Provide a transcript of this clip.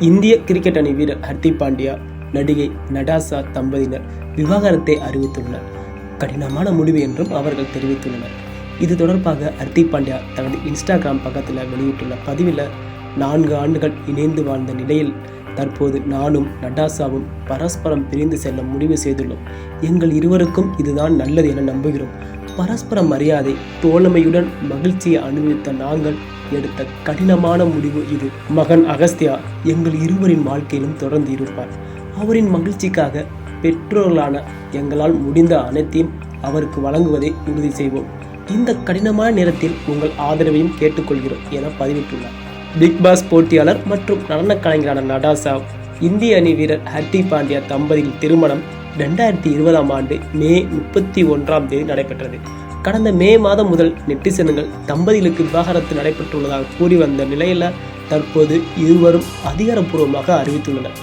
இந்திய கிரிக்கெட் அணி வீரர் ஹர்திக் பாண்டியா நடிகை நடாசா தம்பதியினர் விவாகரத்தை அறிவித்துள்ளனர். கடினமான முடிவு என்றும் அவர்கள் தெரிவித்துள்ளனர். இது தொடர்பாக ஹர்திக் பாண்டியா தனது இன்ஸ்டாகிராம் பக்கத்தில் வெளியிட்டுள்ள பதிவில் நான்கு ஆண்டுகள் இணைந்து வாழ்ந்த நிலையில் தற்போது நானும் நடாசாவும் பரஸ்பரம் பிரிந்து செல்ல முடிவு செய்துள்ளோம். எங்கள் இருவருக்கும் இதுதான் நல்லது என நம்புகிறோம். பரஸ்பர மரியாதை தோழமையுடன் மகிழ்ச்சியை அனுபவித்த நாங்கள் எடுத்த கடினமான முடிவு இது. மகன் அகஸ்தியா எங்கள் இருவரின் வாழ்க்கையிலும் தொடர்ந்து இருப்பார். அவரின் மகிழ்ச்சிக்காக பெற்றோர்களான எங்களால் முடிந்த அனைத்தையும் அவருக்கு வழங்குவதை உறுதி செய்வோம். இந்த கடினமான நேரத்தில் உங்கள் ஆதரவையும் கேட்டுக்கொள்கிறோம் என பதிவிட்டுள்ளார். பிக் பாஸ் போட்டியாளர் மற்றும் நடனக் கலைஞரான நடாசா இந்திய அணி வீரர் ஹர்டி பாண்டியா தம்பதியின் திருமணம் ரெண்டாயிரத்தி இருபதாம் ஆண்டு மே முப்பத்தி ஒன்றாம் தேதி நடைபெற்றது. கடந்த மே மாதம் முதல் நெட்டிசனுங்கள் தம்பதிகளுக்கு விவாகரத்து நடைபெற்றுள்ளதாக கூறி வந்த நிலையில் தற்போது இருவரும் அதிகாரப்பூர்வமாக அறிவித்துள்ளனர்.